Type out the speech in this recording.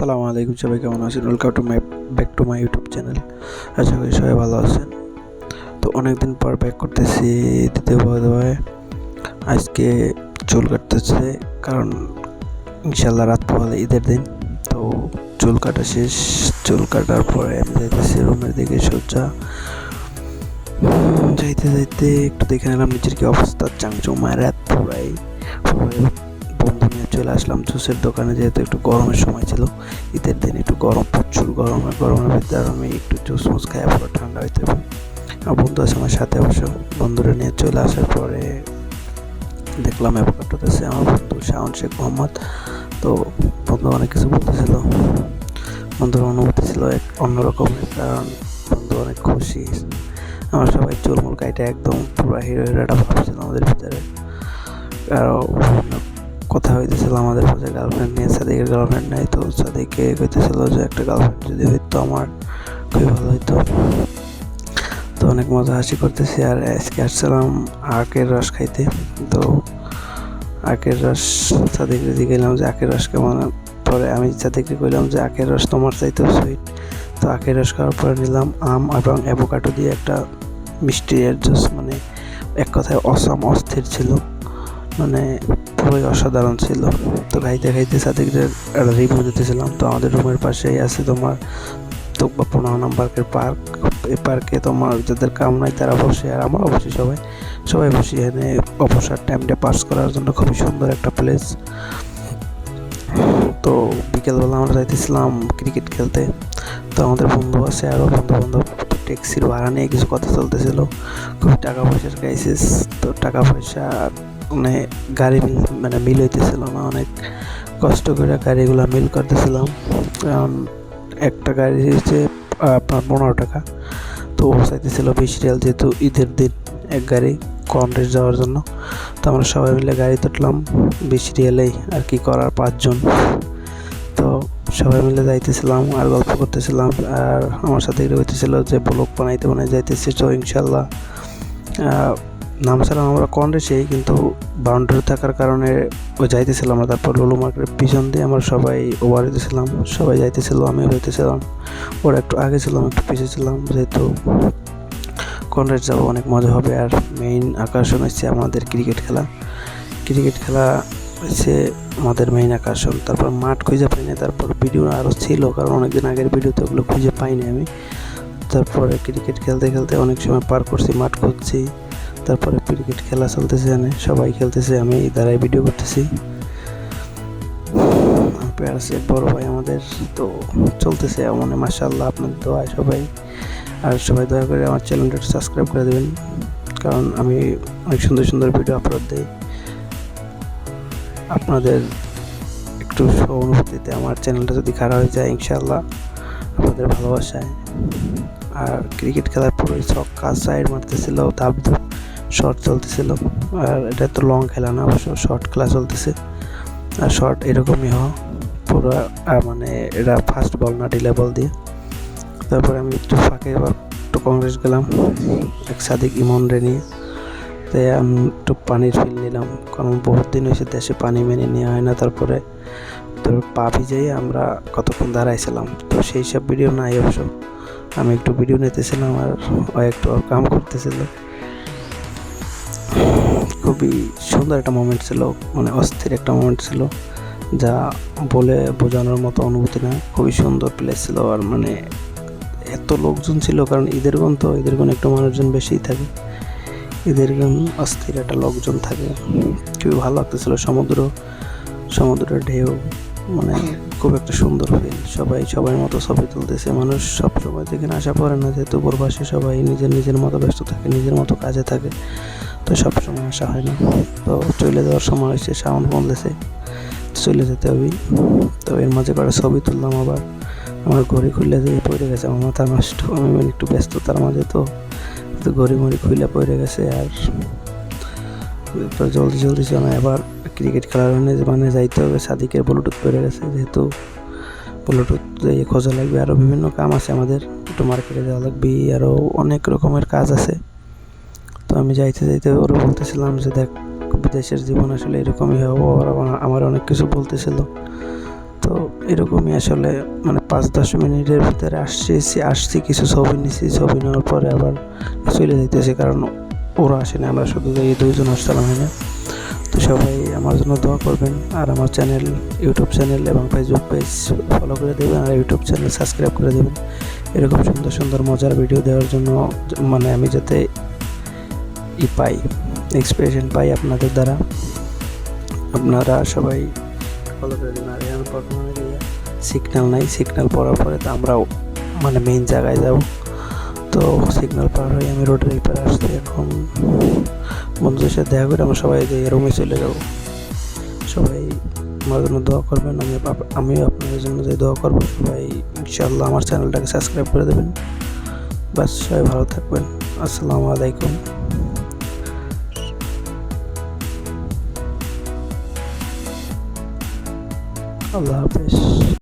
আসসালামু আলাইকুম সবাই, কেমন আছেন? Welcome to my back to my YouTube channel আশা করি সবাই ভালো আছেন। তো অনেক দিন পর ব্যাক করতেছি, দ্বিতীয় পর্যায়ে আজকে চুল কাটতেছে, কারণ ইনশাল্লাহ রাত পরে ঈদের দিন। তো চুল কাটা শেষ, চুল কাটার পরে আমি যাইতেছি রুমের দিকে সোজা। যাইতে যাইতে একটু দেখে নিলাম, নিজের কি অবস্থা। চাংচুং মায়ের পুরাই সবাই বন্ধু নিয়ে চলে আসলাম। জুসের দোকানে যেহেতু একটু গরমের সময় ছিল, ঈদের দিন একটু গরম, প্রচুর গরম, আর গরমের ভিতরে আমি একটু জুস মুস খাই পুরো ঠান্ডা হইতে হবে। আমার বন্ধু আছে আমার সাথে অবশ্য। বন্ধুরা নিয়ে চলে আসার পরে দেখলাম অ্যাভোকাডোতেছে আমার বন্ধু শাওন, শেখ মোহাম্মদ। তো বন্ধু অনেক কিছু বলতেছিল। বন্ধুর অনুভূতি ছিল এক অন্যরকমের কারণ বন্ধু অনেক খুশি। আমরা সবাই চুলমুল কাইটা একদম পুরো হিরো হিরোটা ভাবছিল আমাদের ভিতরে আরও কথা হইতেছিল আমাদের মাঝে গার্লফ্রেন্ড নিয়ে, সাদিকের গার্লফ্রেন্ড নাই তো সাদিককে কইতেছিল যে একটা গার্লফ্রেন্ড যদি হইতো আমার, খুবই ভালো হইতো। তো অনেক মজা হাসি করতেছি আর আজকে আসছিলাম আখের রস খাইতে। তো আখের রস সাদিককে জিজ্ঞাসলাম যে আখের রস কেমন পরে আমি সাদিককে কইলাম যে আখের রস তোমার চাইতেও সুইট তো আখের রস খাওয়ার পরে নিলাম আম এবং অ্যাভোকাডো দিয়ে একটা মিষ্টি জুস মানে এক কথায় অসম অস্থির ছিল। মানে খুবই অসাধারণ ছিল। তো খাইতে খাইতে সাদিকদের একটা রিভিউ দিতেছিলাম তো আমাদের রুমের পাশেই আছে তোমার তো পনেরো নম্বরের পার্ক এই পার্কে তোমার যাদের কাম নাই তারা বসে আর আমরা বসি সবাই সবাই বসি এখানে অবসর টাইমটা পাস করার জন্য। খুবই সুন্দর একটা প্লেস তো বিকেলবেলা আমরা যাইতেছিলাম ক্রিকেট খেলতে। তো আমাদের বন্ধু আছে আরও বন্ধু বান্ধব ট্যাক্সির ভাড়া নিয়ে কিছু কথা চলতেছিল। খুব টাকা পয়সার ক্রাইসিস তো টাকা পয়সা মানে গাড়ি মিল মানে মিল হইতেছিল না, অনেক কষ্ট করে গাড়িগুলো মিল করতেছিলাম। কারণ একটা গাড়ি হচ্ছে আপনার পনেরো টাকা। তো ও চাইতেছিল বিশ রিয়াল, যেহেতু ঈদের দিন এক গাড়ি কন্টেস যাওয়ার জন্য। তো আমরা সবাই মিলে গাড়ি তুললাম বিশ রিয়ালেই আর কি করার পাঁচজন। তো সবাই মিলে যাইতেছিলাম আর গল্প করতেছিলাম। আর আমার সাথে এটা হইতেছিল যে, ব্লগ বানাইতে বানাই যাইতেছি, তো ইনশাল্লাহ নাম ছাড়া আমরা কন্ডেসেই কিন্তু বাউন্ডারি থাকার কারণে ও যাইতেছিলাম আমরা তারপর লুলু মার্কেটের পিছন দিয়ে আমরা সবাই ওভার হইতেছিলাম, সবাই যাইতেছিল আমি হইতেছিলাম, ওরা একটু আগে ছিলাম একটু পিছিয়ে ছিলাম, যেহেতু কন্ডেস যাব অনেক মজা হবে। আর মেইন আকর্ষণ হচ্ছে আমাদের ক্রিকেট খেলা। ক্রিকেট খেলা হচ্ছে আমাদের মেইন আকর্ষণ। তারপর মাঠ খুঁজে পাইনি তারপর ভিডিও আরও ছিল, কারণ অনেকদিন আগের ভিডিওতে ওগুলো খুঁজে পাইনি আমি। তারপরে ক্রিকেট খেলতে খেলতে অনেক সময় পার করছি, মাঠ খুঁজছি। তারপরে ক্রিকেট খেলা চলতেছে এখানে সবাই খেলতেছে, আমি দাঁড়াই ভিডিও করতেছি। আছে বড় ভাই আমাদের, তো চলতেছে মানে মাসাল্লাহ আপনাদের দোয়া সবাই। আর সবাই দয়া করে আমার চ্যানেলটা সাবস্ক্রাইব করে দেবেন, কারণ আমি অনেক সুন্দর সুন্দর ভিডিও আপলোড দিই। আপনাদের একটু অনুভূতিতে আমার চ্যানেলটা যদি খারাপ হয়ে যায় ইনশাল্লাহ আপনাদের ভালোবাসায়। আর ক্রিকেট খেলার পুরোই সব কাজ সাইড মারতেছিল ধাপ শর্ট চলতেছিল। আর এটা তো লং খেলা না, অবশ্য শর্ট খেলা চলতেছে। আর শর্ট এরকমই হয় পুরো মানে এটা ফার্স্ট বল না ডিলে বল দিয়ে। তারপরে আমি একটু ফাঁকে এবার একটু কংগ্রেস গেলাম, এক সাদিক ইমন রে নিয়ে। তাই আমি একটু পানির ফিল নিলাম, কারণ বহুত দিন হয়েছে দেশে পানি মেনে নেওয়া হয় না। তারপরে তোর পা ভিজেই আমরা কতক্ষণ দাঁড়াইছিলাম। তো সেই সব ভিডিও নাই অবশ্য। আমি একটু ভিডিও নিতেছিলাম আর একটু কাম করতেছিল। খুবই সুন্দর একটা মোমেন্ট ছিল মানে অস্থির একটা মোমেন্ট ছিল, যা বলে বোঝানোর মতো অনুভূতি না। খুবই সুন্দর প্লেস ছিল আর মানে এত লোকজন ছিল, কারণ ঈদের গন তো, ঈদের গন একটু মানুষজন বেশিই থাকে। ঈদের গান অস্থির একটা লোকজন থাকে। খুবই ভালো লাগতেছিল, সমুদ্র, সমুদ্রের ঢেউ মানে খুব একটা সুন্দর ফিল সবাই সবাই মতো ছবি তুলতেছে। মানুষ সব সময় থেকে আশা করে না যেহেতু প্রবাসী সবাই নিজের নিজের মতো ব্যস্ত থাকে, নিজের মতো কাজে থাকে। তো সব সময় আসা হয় না। তো চলে যাওয়ার সময় হয়েছে, সাউন্ড বলতেছে চলে যেতে হবে। তো এর মাঝে করে ছবি তুললাম আবার। আমার ঘড়ি খুললে যে পড়ে গেছে, আমার মাথা নষ্ট, আমি মানে একটু ব্যস্ততার মাঝে তো। ঘড়ি মড়ি খুলে পড়ে গেছে আর তো জলদি জলদি চলে। এবার ক্রিকেট খেলার জন্য মানে যাইতে হবে, সাদিকের ব্লুটুথ পড়ে গেছে, যেহেতু ব্লুটুথ খোঁজা লাগবে। আরও বিভিন্ন কাম আছে আমাদের, একটু মার্কেটে যাওয়া লাগবে আরও অনেক রকমের কাজ আছে। তো আমি যাইতে যাইতে ওরা বলতেছিলাম যে দেখ, বিদেশের জীবন আসলে এরকমই হবে। আমার অনেক কিছু বলতেছিল। তো এরকমই আসলে মানে পাঁচ দশ মিনিটের ভিতরে আসছি আসছি, কিছু ছবি নিছি। ছবি নেওয়ার পরে আবার চলে যেতেছি কারণ ওরা আসেনি, আমরা শুধু এই দুইজন আসছিলাম এখানে। তো সবাই আমার জন্য দোয়া করবেন আর আমার চ্যানেল, ইউটিউব চ্যানেল এবং ফেসবুক পেজ ফলো করে দেবেন আর ইউটিউব চ্যানেল সাবস্ক্রাইব করে দেবেন। এরকম সুন্দর সুন্দর মজার ভিডিও দেওয়ার জন্য মানে আমি যাতে ই পাই এক্সপ্রেশন পাই আপনাদের দ্বারা। আপনারা সবাই ফলো করে দেবেন। আর এখন সিগন্যাল নাই। সিগন্যাল পড়ার পরে তো আমরাও মানে মেইন জায়গায় যাব। তো সিগন্যাল পার হয়ে আমি রোডের এই পারে আসছি। এখন বন্ধুদের সাথে দেখা করে আমরা সবাই রুমে চলে যাব। সবাই আমার জন্য দোয়া করবেন। আমি আমিও আপনাদের জন্য যে দোয়া করব, সবাই ইনশাআল্লাহ আমার চ্যানেলটাকে সাবস্ক্রাইব করে দেবেন। বাস, সবাই ভালো থাকবেন। আসসালামু আলাইকুম। I love this.